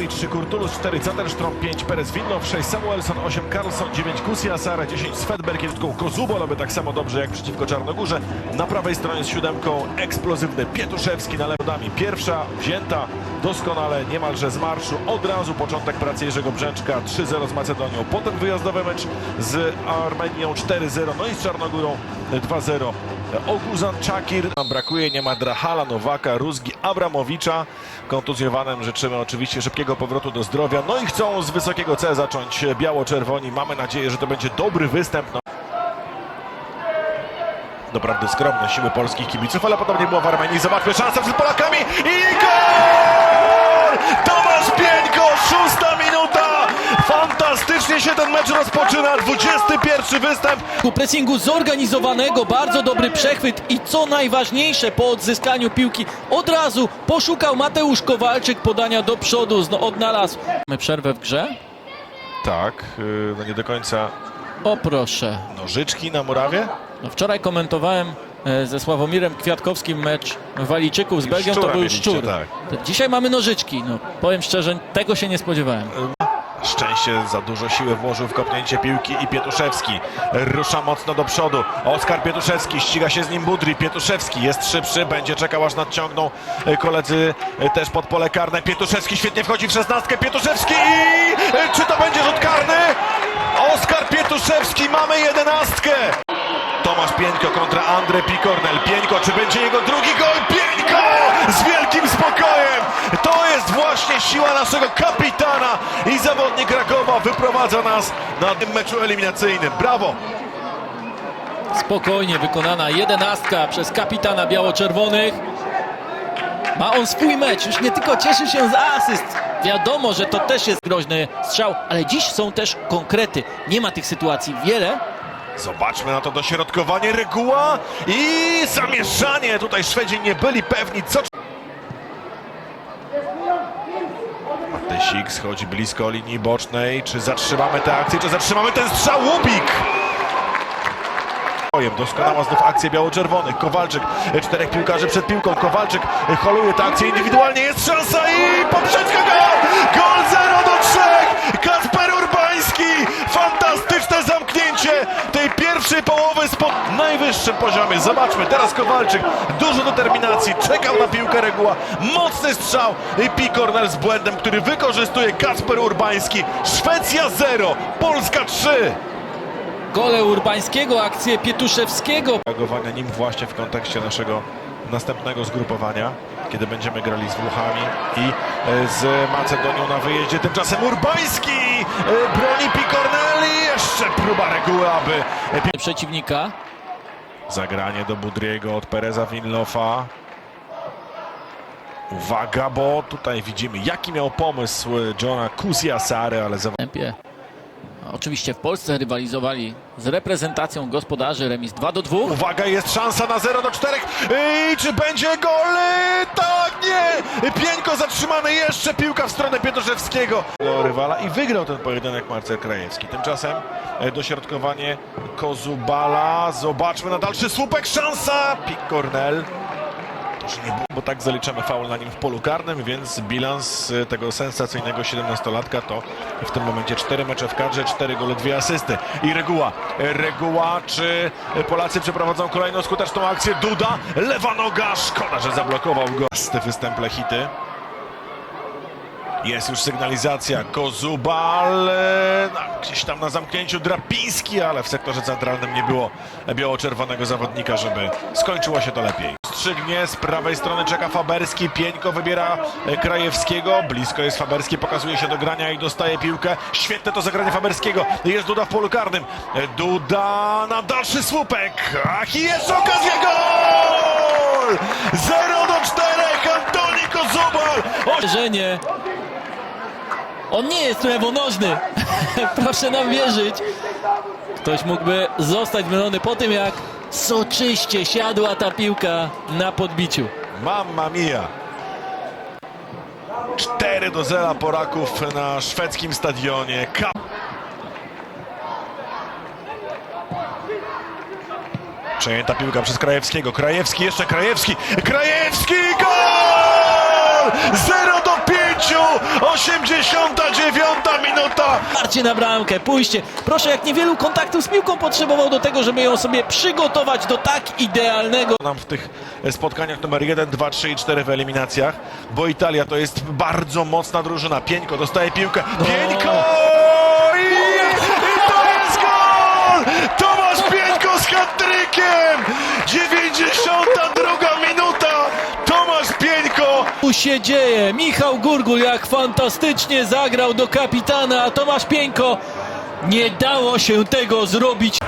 Antwi 3, Kurtulus 4, Zetterstrom 5, Perez Willow 6, Samuelson 8, Carlson 9, Kusia Sara 10, Svedberg 1, Kozubol, aby tak samo dobrze jak przeciwko Czarnogórze. Na prawej stronie z siódemką eksplozywny Pietuszewski na lewodami. Pierwsza wzięta doskonale, niemalże z marszu. Od razu początek pracy Jerzego Brzęczka 3-0 z Macedonią. Potem wyjazdowy mecz z Armenią 4-0, no i z Czarnogórą 2-0. Oguzan Czakir. Brakuje, nie ma Drahala, Nowaka, Rózgi, Abramowicza. Kontuzjowanym życzymy oczywiście szybkiego powrotu do zdrowia. No i chcą z wysokiego C zacząć biało-czerwoni. Mamy nadzieję, że to będzie dobry występ. No. Doprawdy skromne siły polskich kibiców, ale podobnie było w Armenii. Zobaczmy szansę przed Polakami Fantastycznie się ten mecz rozpoczyna. 21 występ pressingu zorganizowanego, bardzo dobry przechwyt i co najważniejsze po odzyskaniu piłki od razu poszukał Mateusz Kowalczyk podania do przodu, no, odnalazł. Mamy przerwę w grze? Tak, yy, no nie do końca O proszę. nożyczki na murawie. No wczoraj komentowałem e, ze Sławomirem Kwiatkowskim mecz Walijczyków z Belgią, to był mieliście, szczur. tak. Dzisiaj mamy nożyczki, no powiem szczerze, tego się nie spodziewałem. Szczęście za dużo siły włożył w kopnięcie piłki i Pietuszewski rusza mocno do przodu. Oskar Pietuszewski, ściga się z nim Budri. Pietuszewski jest szybszy, będzie czekał aż nadciągną e, koledzy e, też pod pole karne. Pietuszewski świetnie wchodzi w szesnastkę. Pietuszewski i e, czy to będzie rzut karny? Oskar Pietuszewski, mamy jedenastkę. Tomasz Pieńko kontra Andrzej Pikornel. Pieńko, czy będzie jego drugi gol? Pieńko! Z wielkim spokojem! To jest właśnie siła naszego kapitana i zawodnik Rakowa wyprowadza nas na tym meczu eliminacyjnym. Brawo! Spokojnie wykonana jedenastka przez kapitana biało-czerwonych. Ma on swój mecz, już nie tylko cieszy się z asyst. Wiadomo, że to też jest groźny strzał, ale dziś są też konkrety. Nie ma tych sytuacji wiele. Zobaczmy na to dośrodkowanie reguła i zamieszanie. Tutaj Szwedzi nie byli pewni co... Matysik schodzi blisko linii bocznej. Czy zatrzymamy tę akcję, czy zatrzymamy ten strzał? Łubik! Doskonała znów akcja biało-czerwonych. Kowalczyk, e, czterech piłkarzy przed piłką. Kowalczyk e, holuje tę akcję indywidualnie. Jest szansa i poprzeczka gol! Gol 0 pierwszej połowy z po najwyższym poziomie. Zobaczmy, teraz Kowalczyk. Dużo determinacji. Czekał na piłkę reguła. Mocny strzał i Pikornel z błędem, który wykorzystuje Kasper Urbański. Szwecja 0, Polska 3. Gole Urbańskiego, akcję Pietuszewskiego. reagowania nim właśnie w kontekście naszego następnego zgrupowania, kiedy będziemy grali z Włochami i e, z Macedonią na wyjeździe. Tymczasem Urbański e, broni Picornelli. Jeszcze próba reguły, aby Przeciwnika. zagranie do Budriego od Pereza Winlofa. Uwaga, bo tutaj widzimy, jaki miał pomysł Johna Kusiasary, ale za. Oczywiście w Polsce rywalizowali z reprezentacją gospodarzy remis 2 do 2. Uwaga, jest szansa na 0 do 4. I czy będzie gol? Tak, nie! Pieńko zatrzymany, jeszcze piłka w stronę Pietuszewskiego. Do rywala i wygrał ten pojedynek Marcel Krajewski. Tymczasem e, dośrodkowanie Kozubala. Zobaczmy na dalszy słupek, szansa! Pik Cornell. Że nie było, bo tak zaliczamy faul na nim w polu karnym, więc bilans e, tego sensacyjnego 17-latka to w tym momencie 4 mecze w kadrze, 4 gole, 2 asysty. I reguła. Reguła, czy Polacy przeprowadzą kolejną skuteczną akcję? Duda, lewa noga, szkoda, że zablokował go. Te występ Lechity. Jest już sygnalizacja. Kozubal e, no, gdzieś tam na zamknięciu Drapiński, ale w sektorze centralnym nie było biało-czerwonego zawodnika, żeby skończyło się to lepiej. Strzygnie z prawej strony czeka Faberski. Pieńko wybiera e, Krajewskiego. Blisko jest Faberski, pokazuje się do grania i dostaje piłkę. Świetne to zagranie Faberskiego. Jest Duda w polu karnym. E, Duda na dalszy słupek. Ach, jest okazja gol! 0 do 4. Antoni Kozubal. Uderzenie. On nie jest lewonożny. Proszę nam wierzyć. Ktoś mógłby zostać mylony po tym, jak soczyście siadła ta piłka na podbiciu. Mamma mia! 4 do 0 Poraków na szwedzkim stadionie. Przejęta piłka przez Krajewskiego. Krajewski, jeszcze Krajewski. Krajewski, gol! 0 do 5! 89 minuta! Parcie na bramkę, pójście. Proszę, jak niewielu kontaktów z piłką potrzebował do tego, żeby ją sobie przygotować do tak idealnego Nam w tych spotkaniach numer 1, 2, 3 i 4 w eliminacjach, bo Italia to jest bardzo mocna drużyna. Pieńko dostaje piłkę. Pieńko! Się dzieje. Michał Gurgul jak fantastycznie zagrał do kapitana, a Tomasz Pieńko nie dało się tego zrobić.